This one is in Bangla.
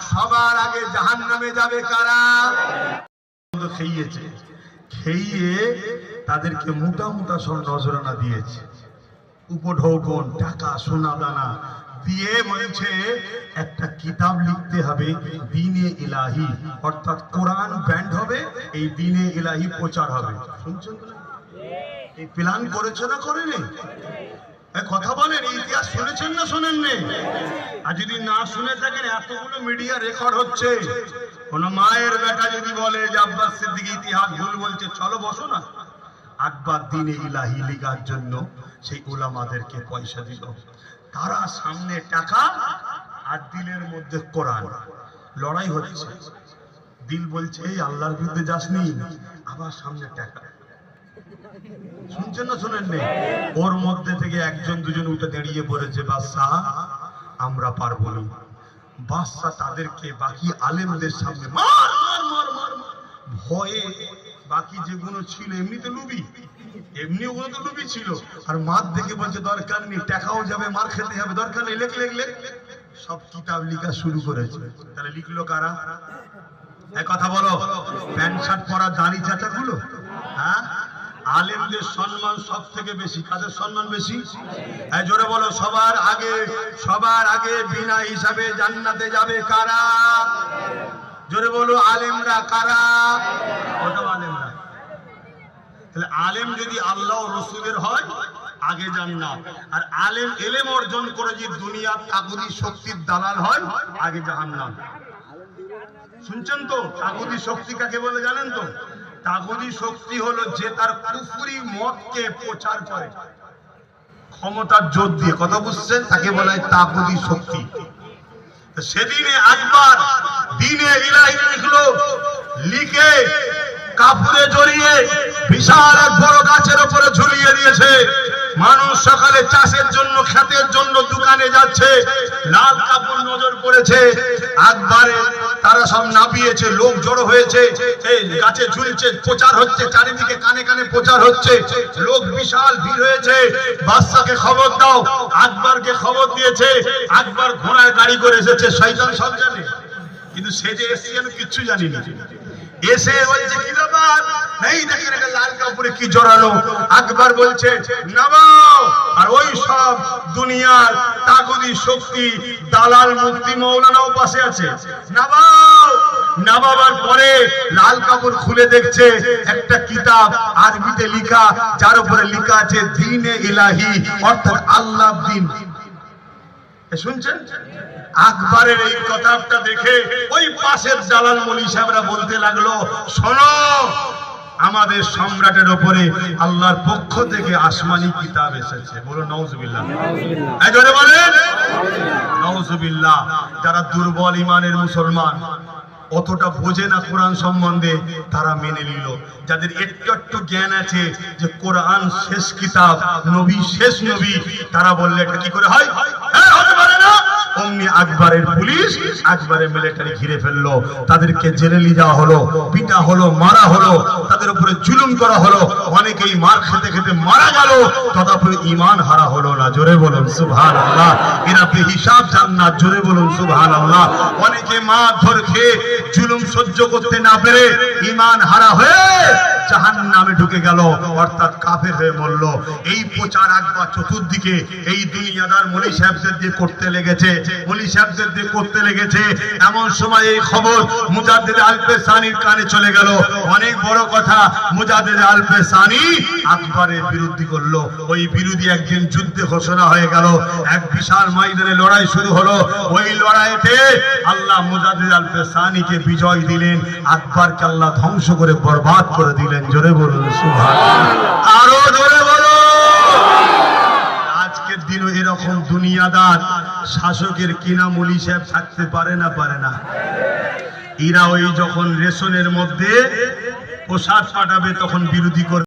সবার আগে জাহান নামে যাবে কারা? খেয়েছে। খেয়ে তাদেরকে মোটা মোটা সব নজরানা দিয়েছে। উপঢৌকন, টাকা, সোনা, দানা দিয়ে বলছে, একটা কিতাব লিখতে হবে দিনে ইলাহি। অর্থাৎ কোরআন ব্যান্ড হবে, এই দিনে ইলাহি প্রচার হবে। শুনছেন এই প্ল্যান করেছে না করেনি? কথা বলেন, ইতিহাস শুনেছেন না শোনেননি? আর যদি না শুনে থাকেন, এতগুলো মিডিয়া রেকর্ড হচ্ছে। কোন মায়ের বেটা যদি বলে যে আব্বাস সিদ্দিক ইতিহাস ভুল বলছে, চলো বসো না। আকবর দিনে ইলাহি লিগার জন্য সেই উলামাদেরকে পয়সা দিল। তারা সামনে টাকা আর দিলের মধ্যে কোরআন। লড়াই হচ্ছে। দিল বলছে, এই আল্লাহর বিরুদ্ধে যাসনি? আবার সামনে টাকা। শুনছেন না শুনেন ওর মধ্যে থেকে একজন, দুজন উঠে দাঁড়িয়ে পড়েছে, বাদশাহ। আমরা পারব বাদশাহ তাদেরকে বাকি আলেমদের সামনে মার মার। ভয়ে বাকি যেগুলো ছিল, এমনিতে লুবি। এমনি ওগুলো তো লুবি ছিল। আর মার দেখে বলছে, দরকার নেই, টাকাও যাবে, মার খেতে হবে, দরকার নেই, লেখ লেখ লেখ। সব কিতাব লেখা শুরু করেছে। তাহলে লিখলো কারা? এক কথা বলো, প্যান্ট শার্ট পরা দাড়ি চাচাগুলো? হ্যাঁ? আলেমদের সম্মান সব থেকে বেশি। কাদের সম্মান বেশি? জোরে বলো, সবার আগে সবার আগে বিনা হিসাবে জান্নাতে যাবে কারা? জোরে বলো, আলেমরা কারা? কত আলেমরা। তাহলে আলেম যদি আল্লাহ রসুলের হয়, আগে জান্নাত। আর আলেম এলেম অর্জন করে যদি দুনিয়ার তাগুদি শক্তির দালাল হয়, আগে জাহান্নাম। শুনছেন তো? তাগুদি শক্তি কাকে বলে জানেন তো? তাগুদি শক্তি হলো যে তার কুফুরি মতকে প্রচার করে। ক্ষমতার জোর দিয়ে, কথা বুঝছেন? তাকে বলা হয় তাগুদি শক্তি। সেদিনে একবার দিনে ইলাহি লিখলো, লিখে কাপড়ে জড়িয়ে বিশাল এক বড় গাছের উপরে ঝুলিয়ে দিয়েছে। মানুষ সকালে চাষের জন্য, ক্ষেতের জন্য দোকানে যাচ্ছে, লাল কাপড় নজর পড়েছে, একবারে তারা সব নাপিয়েছে, লোক জড়ো হয়েছে গাছে ঝুলছে, প্রচার হচ্ছে, চারিদিকে কানে কানে প্রচার হচ্ছে, লোক বিশাল ভিড় হয়েছে, বাদশাকে খবর দাও, আকবরকে খবর দিয়েছে, আকবর ঘোড়ায় গাড়ি করে এসেছে, শয়তান সব জানে, কিন্তু সে যে এসছে আমি কিচ্ছু জানি না। এসে বলছে, কি ব্যাপার? এই দেখেন কাপড়ে কি জড়ালো? আকবর বলছে, নামাও! আর ওই সব দুনিয়ার তাগুদি শক্তি, দালাল মুক্তি মৌলানাও পাশে আছে। নামাও! নামাবার পরে লাল কাপড় খুলে দেখছে, একটা কিতাব আরবিতে লেখা, যার উপরে লিখা আছে, দিনে ইলাহি অর্থাৎ আল্লাহ দিন। শুনছেন? আকবরের এই কথাটা দেখে ওই পাশের জালাল মলি সাহেবরা বলতে লাগল, শোনো আমাদের সম্রাটের ওপরে আল্লাহর পক্ষ থেকে আসমানি কিতাব এসেছে। বলো নওজুবিল্লাহ। বলেন। নওজুবিল্লাহ যারা দুর্বল ইমানের মুসলমান অতটা বোঝে না কোরআন সম্বন্ধে তারা মেনে নিল। যাদের একটু একটু জ্ঞান আছে যে কোরআন শেষ কিতাব নবী শেষ নবী তারা বললে এটা কি করে হয় হ্যাঁ, হতে পারে না অমনি আকবরের পুলিশ আকবরের মিলিটারি ঘিরে ফেলল। তাদেরকে জেলে নিয়ে যাওয়া হলো, পিটা হলো, মারা হলো, তাদের উপরে জুলুম করা হলো, অনেকেই মার খেতে খেতে মারা গেল তথাপি ইমান হারা হলো না। জোরে বলুন সুবহান আল্লাহ এরা হিসাব জান্নাত, জোরে বলুন সুবহান আল্লাহ অনেকে মার ধর খেয়ে জুলুম সহ্য করতে না পেরে ইমান হারা হয়ে জাহান নামে ঢুকে গেল, অর্থাৎ কাফের হয়ে মরল। এই প্রচার একবার চতুর্দিকে এই দুনিয়াদার মলি সাহেবদের দিয়ে করতে লেগেছে, মলি সাহেবদের দিয়ে করতে লেগেছে। এমন সময় এই খবর মুজাদ্দিদ আলফে সানির কানে চলে গেল। অনেক বড় কথা, মুজাদ্দিদ আলফে সানি আকবরের বিরোধী করল। ওই বিরোধী একদিন যুদ্ধে ঘোষণা হয়ে গেল। এক বিশাল ময়দানে লড়াই শুরু হলো। ওই লড়াইতে আল্লাহ মুজাদ্দিদ আলফে সানিকে বিজয় দিলেন। আকবরকে আল্লাহ ধ্বংস করে বরবাদ করে দিলেন। জোরে বলুন আরও জোরে বলো আজকের দিনও এরকম দুনিয়াদার শাসকের কিনা মলি সাহেব থাকতে পারে না পারে না। এরা ওই যখন রেশনের মধ্যে পোশাক পাঠাবে, তখন বিরোধী করবে